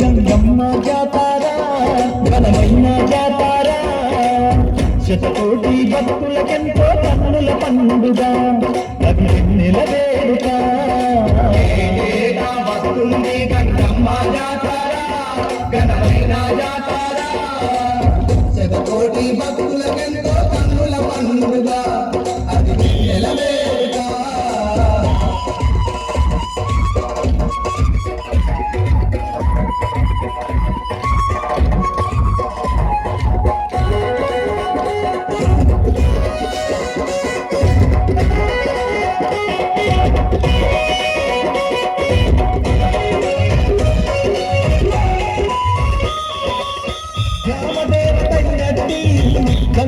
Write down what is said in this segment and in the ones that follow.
గంగమ్మ జాతారా బలమైన జాతారా. శతకోటి భక్తులకెంతో కన్నుల పండుగ అది నెల వేడుక. వస్తుంది గంగమ్మ జాతారా గణమైన జాతారా.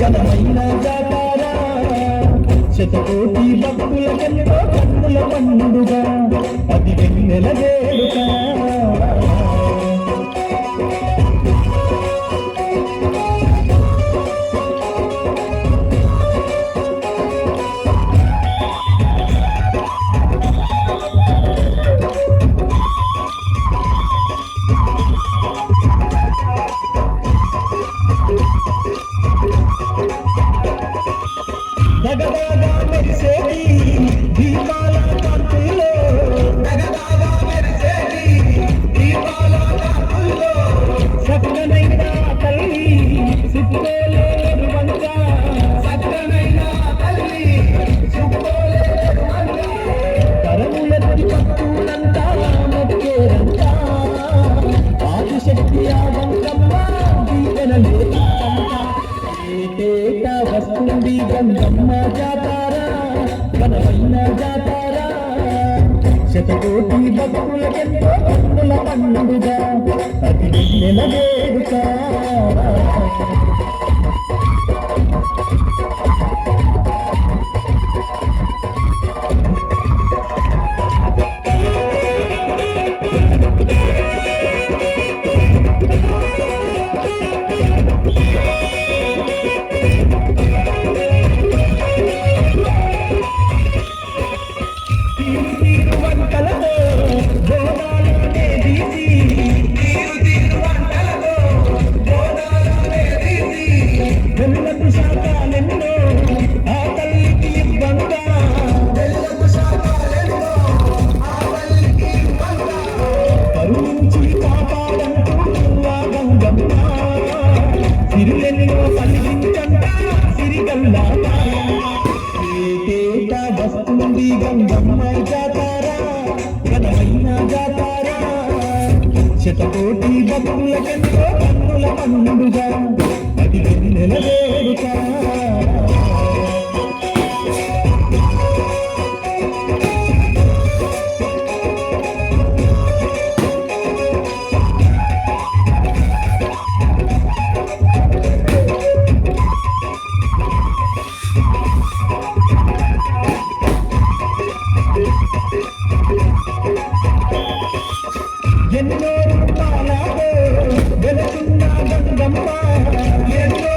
ఘనమైన జాతారా శతకోటి భక్తుల కన్నుల పండుగ. అది వెన్నెల వేడుక. వస్తుంది గంగమ్మ జాతారా ఘనమైన జాతారా. శతకోటి భక్తులకెంతో కన్నుల పండుగ అది నెల వేడుక వస్తుంది గంగమ్మ జాతారా ఘనమైన జాతారా శతకోటి భక్తులకెంతో కన్నుల పండుగ అది నెల వేడుక ఎన్నో రూపాలతో వెలుచున్న గంగమ్మ ఎన్నో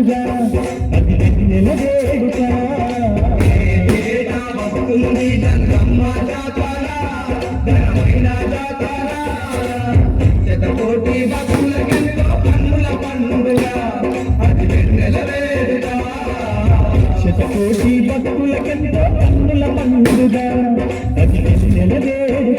అది నెల జాతర శతకోటి పండుగ అది వెన్నెల శతకోటి భక్తులకెంతో కన్నుల పండుగ అది నెల వేడుక.